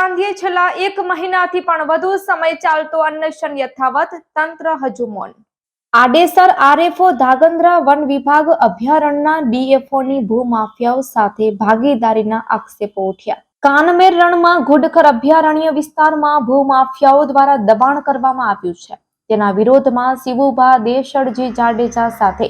ગાંધીએ છેલ્લા એક મહિનાથી પણ વધુ સમય ચાલતો અન્વેષણ યથાવત તંત્ર હજુ મૌન. આડેસર આરએફઓ ધાગંદ્રા વન વિભાગ અભયારણ્યના ડીએફઓની ભૂમાફિયાઓ સાથે ભાગીદારીના આક્ષેપો ઉઠ્યા. કાનમેર રણમાં ઘુડખર અભયારણ્ય વિસ્તારમાં ભૂમાફિયાઓ દ્વારા દબાણ કરવામાં આવ્યું છે. તેના વિરોધમાં શિવુભા દેશળજી જાડેજા સાથે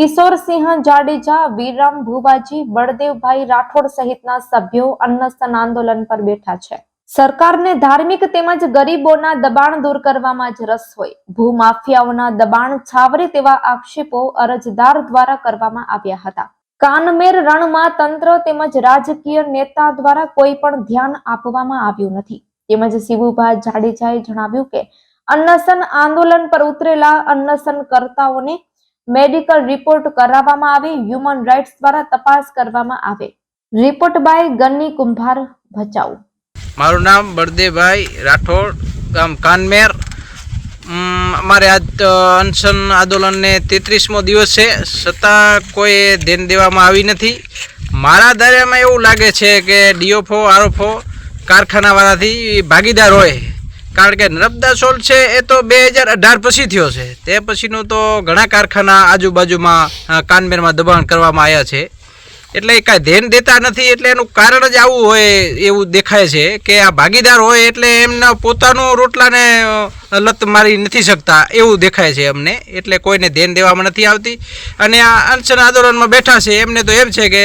કિશોરસિંહ જાડેજા વીરરામ ભુવાજી, બળદેવભાઈ રાઠોડ સહિતના સભ્યો અન્નસ્તન આંદોલન પર બેઠા છે. સરકારને ધાર્મિક તેમજ ગરીબોના દબાણ દૂર કરવામાં જ રસ હોય. ભૂમાફિયાઓના દબાણ છાવરે તેવા આક્ષેપો અરજદાર દ્વારા કરવામાં આવ્યા હતા. કાનમેર રણમાં તંત્ર તેમજ રાજકીય નેતા દ્વારા કોઈ પણ ધ્યાન આપવામાં આવ્યું નથી. તેમજ શિવુભા જાડેજાએ જણાવ્યું કે, અન્નસન આંદોલન પર ઉતરેલા અન્નસન કરતાઓને મેડિકલ રિપોર્ટ કરાવવામાં આવે, હ્યુમન રાઇટ્સ દ્વારા તપાસ કરવામાં આવે. રિપોર્ટ બાય ગન્ની કુંભાર ભચાઉ. મારું નામ બળદેવભાઈ રાઠોડ, ગામ કાનમેર. અમારે આજ અનશન આંદોલનને તેત્રીસમો દિવસ છે. છતાં કોઈ ધ્યાન દેવામાં આવી નથી. મારા દાયરામાં એવું લાગે છે કે ડીઓફો આરોફો કારખાનાવાળાથી ભાગીદાર હોય. કારણ કે નર્મદા સોલ છે, એ તો બે હજાર અઢાર પછી થયો છે. તે પછીનું તો ઘણા કારખાના આજુબાજુમાં કાનમેરમાં દબાણ કરવામાં આવ્યા છે. એટલે એ કાંઈ ધ્યાન દેતા નથી, એટલે એનું કારણ જ આવું હોય એવું દેખાય છે કે આ ભાગીદાર હોય એટલે એમના પોતાનો રોટલાને લત મારી નથી શકતા, એવું દેખાય છે અમને. એટલે કોઈને ધ્યાન દેવામાં નથી આવતી. અને આ અનશન આંદોલનમાં બેઠા છે, એમને તો એમ છે કે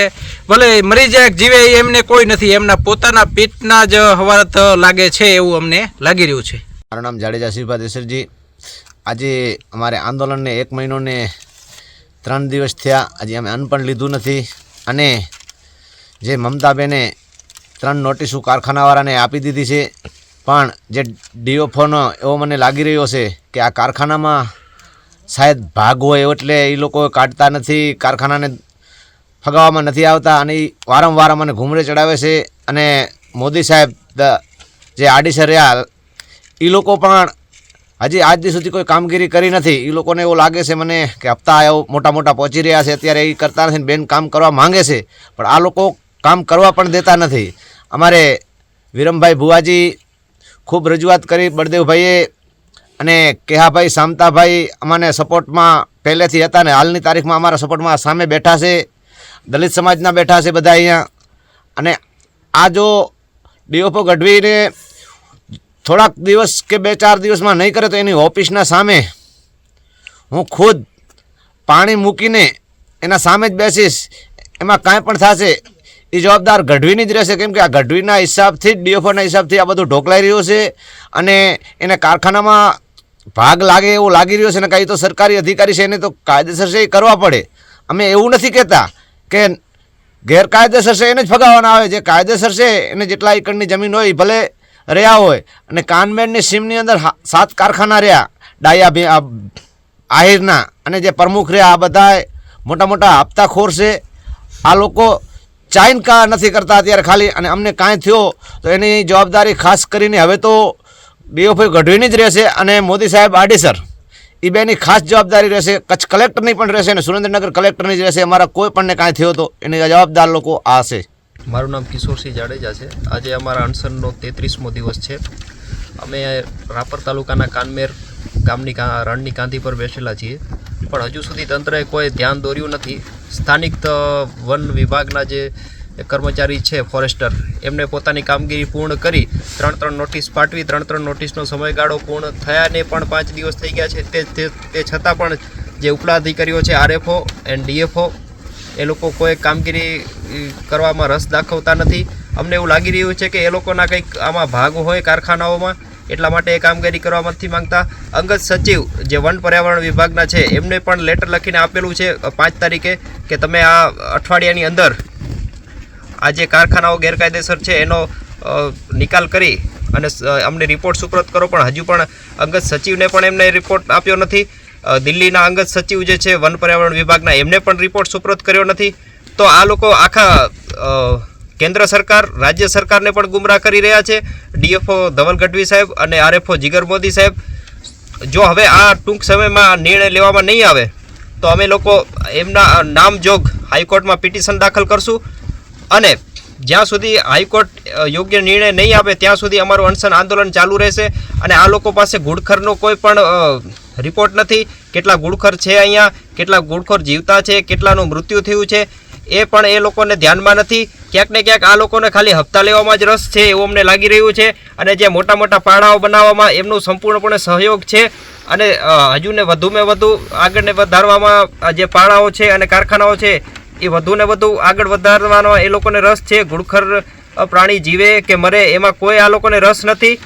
ભલે મરી જાય, જીવે એમને કોઈ નથી. એમના પોતાના પેટના જ હવારત લાગે છે એવું અમને લાગી રહ્યું છે. મારું નામ જાડેજા શિવભા દેસરજી. આજે અમારે આંદોલનને એક મહિનો ને ત્રણ દિવસ થયા. હજી અમે અન્ન પણ લીધું નથી. અને જે મમતાબેને ત્રણ નોટિસો કારખાનાવાળાને આપી દીધી છે, પણ જે ડીઓફોનો એવો મને લાગી રહ્યો છે કે આ કારખાનામાં શાયદ ભાગ હોય એટલે એ લોકો કાઢતા નથી, કારખાનાને ફગાવવામાં નથી આવતા અને એ વારંવાર અમને ઘૂમરે ચડાવે છે. અને મોદી સાહેબ જે આડીસર રહ્યા, એ લોકો પણ હજી આજ દી સુધી કોઈ કામગીરી કરી નથી. એ લોકોને એવું લાગે છે મને કે હપ્તા એવો મોટા મોટા પહોંચી રહ્યા છે, અત્યારે એ કરતા નથી બેન કામ કરવા માંગે છે. પણ આ લોકો કામ કરવા પણ દેતા નથી. અમારે વિરમભાઈ ભુવાજી ખૂબ રજૂઆત કરી, બળદેવભાઈએ અને કેહાભાઈ, સામતાભાઈ અમાને સપોર્ટમાં પહેલેથી હતા ને હાલની તારીખમાં અમારા સપોર્ટમાં સામે બેઠા છે. દલિત સમાજના બેઠા છે બધા અહીંયા. અને આ જો ડીઓપો ગઢવીને થોડાક દિવસ કે બે ચાર દિવસમાં નહીં કરે તો એની ઓફિસના સામે હું ખુદ પાણી મૂકીને એના સામે જ બેસીશ. એમાં કાંઈ પણ થશે, એ જવાબદાર ગઢવીની જ રહેશે. કેમ કે આ ગઢવીના હિસાબથી જ ડીઓફોના હિસાબથી આ બધું ઢોકલાઈ રહ્યું છે અને એને કારખાનામાં ભાગ લાગે એવું લાગી રહ્યો છે ને કાંઈ તો સરકારી અધિકારી છે, એને તો કાયદેસર છે એ કરવા પડે. અમે એવું નથી કહેતા કે ગેરકાયદેસર છે એને જ ફગાવવાના આવે. જે કાયદેસર છે, એને જેટલા એકરની જમીન હોય, ભલે રહ્યા હોય. અને કાનમેરની સીમની અંદર સાત કારખાના રહ્યા. ડાયા આહિરના અને જે પ્રમુખ રહ્યા, આ બધા મોટા મોટા હપ્તાખોર છે. આ લોકો ચાઇન કા નથી કરતા અત્યારે ખાલી. અને અમને કાંઈ થયો તો એની જવાબદારી ખાસ કરીને હવે તો ડીઓફી ગઢવીની જ રહેશે અને મોદી સાહેબ આડીસર એ બેની ખાસ જવાબદારી રહેશે. કચ્છ કલેક્ટરની પણ રહેશે અને સુરેન્દ્રનગર કલેક્ટરની જ રહેશે. અમારા કોઈ પણને કાંઈ થયો તો એની જવાબદાર લોકો આ છે. મારું નામ કિશોરસિંહ જાડેજા છે. આજે અમારા અનશનનો તેત્રીસમો દિવસ છે. અમે રાપર તાલુકાના કાનમેર ગામની રણની કાંધી પર બેસેલા છીએ. પણ હજુ સુધી તંત્રએ કોઈ ધ્યાન દોર્યું નથી. સ્થાનિક વન વિભાગના જે કર્મચારી છે, ફોરેસ્ટર, એમને પોતાની કામગીરી પૂર્ણ કરી ત્રણ ત્રણ નોટિસ પાઠવી, ત્રણ ત્રણ નોટિસનો સમયગાળો પૂર્ણ થયાને પણ પાંચ દિવસ થઈ ગયા છે. તે તે છતાં પણ જે ઉપલા અધિકારીઓ છે, આરએફઓ એન્ડ ડીએફઓ એ લોકો કોઈ કામગીરી કરવામાં રસ દાખવતા નથી. અમને એવું લાગી રહ્યું છે કે એ લોકોના કંઈક આમાં ભાગ હોય કારખાનાઓમાં, એટલા માટે એ કામગીરી કરવા નથી માંગતા. અંગત સચિવ, જે વન પર્યાવરણ વિભાગના છે, એમને પણ લેટર લખીને આપેલું છે પાંચ તારીખે, કે તમે આ અઠવાડિયાની અંદર આ જે કારખાનાઓ ગેરકાયદેસર છે, એનો નિકાલ કરી અને અમને રિપોર્ટ સુપ્રત કરો. પણ હજુ પણ અંગત સચિવને પણ એમને રિપોર્ટ આપ્યો નથી. દિલ્હીના અંગત સચિવ જે છે, વન પર્યાવરણ વિભાગના, એમને પણ રિપોર્ટ સુપ્રત કર્યો નથી. તો આ લોકો આખા કેન્દ્ર સરકાર, રાજ્ય સરકારને પણ ગુમરાહ કરી રહ્યા છે. ડીએફઓ ધવલ ગઢવી સાહેબ અને આરએફઓ જીગર મોદી સાહેબ. જો હવે આ ટૂંક સમયમાં નિર્ણય લેવામાં નહીં આવે, તો અમે લોકો એમના નામજોગ હાઈકોર્ટમાં પિટિશન દાખલ કરશું. અને જ્યાં સુધી હાઈકોર્ટ યોગ્ય નિર્ણય નહીં આપે, ત્યાં સુધી અમારું અનશન આંદોલન ચાલુ રહેશે. અને આ લોકો પાસે ઘૂડખરનો કોઈ પણ રિપોર્ટ નથી. કેટલા ગુડખર છે અહીંયા? કેટલા ઘુડખર જીવતા છે? કેટલાનું મૃત્યુ થયું છે? એ પણ એ લોકોને ધ્યાનમાં નથી. ક્યાંક ને ક્યાંક આ લોકોને ખાલી હપ્તા લેવામાં જ રસ છે એવું અમને લાગી રહ્યું છે. અને જે મોટા મોટા પાડાઓ બનાવવામાં એમનું સંપૂર્ણપણે સહયોગ છે. અને હજુને હજુ ને વધુ આગળને વધારવામાં જે પાડાઓ છે અને કારખાનાઓ છે, એ વધુ ને વધુ આગળ વધારવાનો એ લોકોને રસ છે. ઘુડખર પ્રાણી જીવે કે મરે એમાં કોઈ આ લોકોને રસ નથી.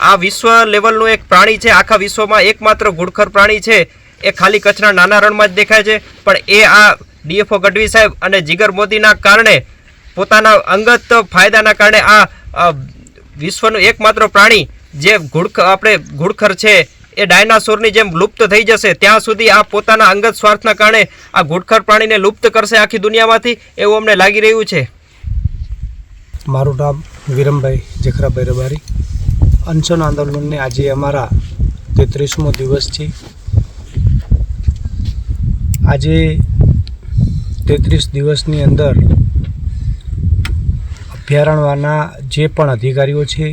આ વિશ્વ લેવલનું એક પ્રાણી છે. આખા વિશ્વમાં એકમાત્ર ઘુડખર પ્રાણી છે. એ ખાલી કચ્છના નાના રણમાં જ દેખાય છે. પણ એ આ ડીએફઓ ગઢવી સાહેબ અને જીગર મોદીના કારણે પોતાના અંગત ફાયદાના કારણે આ વિશ્વનું એકમાત્ર પ્રાણી જે ઘુડખ, આપણે ઘુડખર છે, એ ડાયનાસોરની જેમ લુપ્ત થઈ જશે. ત્યાં સુધી આ પોતાના અંગત સ્વાર્થના કારણે આ ઘુડખર પ્રાણીને લુપ્ત કરશે આખી દુનિયામાંથી. એવું અમને લાગી રહ્યું છે. મારું નામ વિરમભાઈ જેખરાભાઈ રબારી. અનશન આંદોલનને આજે અમારા તેત્રીસમો દિવસ છે. આજે તેત્રીસ દિવસની અંદર અભયારણ્યના જે પણ અધિકારીઓ છે,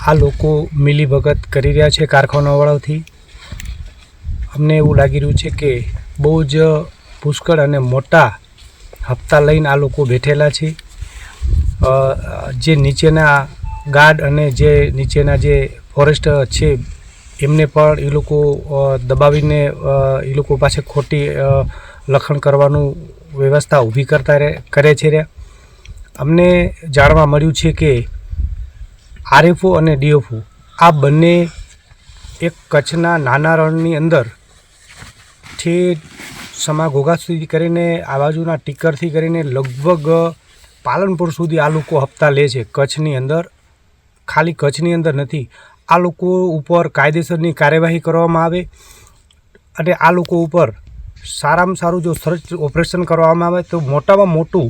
આ લોકો મિલીભગત કરી રહ્યા છે કારખાનાવાળાઓથી. અમને એવું લાગી રહ્યું છે કે બહુ જ પુષ્કળ અને મોટા હપ્તા લઈને આ લોકો બેઠેલા છે. જે નીચેના ગાર્ડ અને જે નીચેના જે ફોરેસ્ટ છે, એમને પણ એ લોકો દબાવીને એ લોકો પાસે ખોટી લખણ કરવાનું વ્યવસ્થા ઊભી કરતા રહે, કરે છે રે અમને જાણવા મળ્યું છે કે આરએફઓ અને ડીએફઓ આ બંને એક કચ્છના નાના રણની અંદર ઠેઠ સમા ઘોઘા સુધી કરીને, આ બાજુના ટીકરથી કરીને લગભગ પાલનપુર સુધી આ લોકો હપ્તા લે છે કચ્છની અંદર. ખાલી કચ્છની અંદર નથી. આ લોકો ઉપર કાયદેસરની કાર્યવાહી કરવામાં આવે અને આ લોકો ઉપર સારામાં સારું જો સર્ચ ઓપરેશન કરવામાં આવે તો મોટામાં મોટું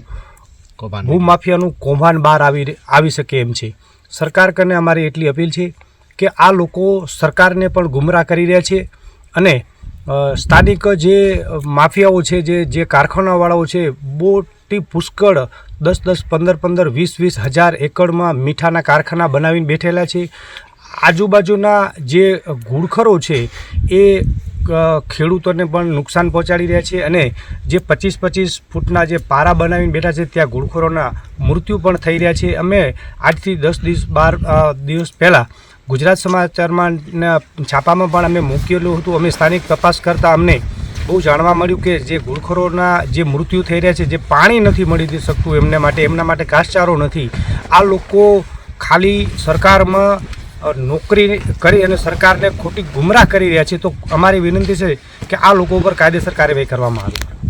ભૂમાફિયાનું કૌભાંડ બહાર આવી આવી શકે એમ છે. સરકાર કને અમારી એટલી અપીલ છે કે આ લોકો સરકારને પણ ગુમરાહ કરી રહ્યા છે અને સ્થાનિક જે માફિયાઓ છે જે જે કારખાનાવાળાઓ છે મોટી પુષ્કળ દસ દસ પંદર પંદર વીસ વીસ હજાર એકડમાં મીઠાના કારખાના બનાવીને બેઠેલા છે. આજુબાજુના જે ઘૂડખરો છે, એ ખેડૂતોને પણ નુકસાન પહોંચાડી રહ્યા છે અને જે પચીસ પચીસ ફૂટના જે પારા બનાવીને બેઠા છે, ત્યાં ઘૂડખોરોના મૃત્યુ પણ થઈ રહ્યા છે. અમે આજથી દસ દિવસ બાર દિવસ પહેલાં ગુજરાત સમાચારમાં છાપામાં પણ અમે મૂકેલું હતું. અમે સ્થાનિક તપાસ કરતાં અમને બહુ જાણવા મળ્યું કે જે ઘૂડખોરોના જે મૃત્યુ થઈ રહ્યા છે, જે પાણી નથી મળી શકતું એમને માટે, એમના માટે ઘાસચારો નથી. આ લોકો ખાલી સરકારમાં નોકરી કરી અને સરકારને ખોટી ગુમરાહ કરી રહ્યા છે. તો અમારી વિનંતી છે કે આ લોકો ઉપર કાયદેસર કાર્યવાહી કરવામાં આવે.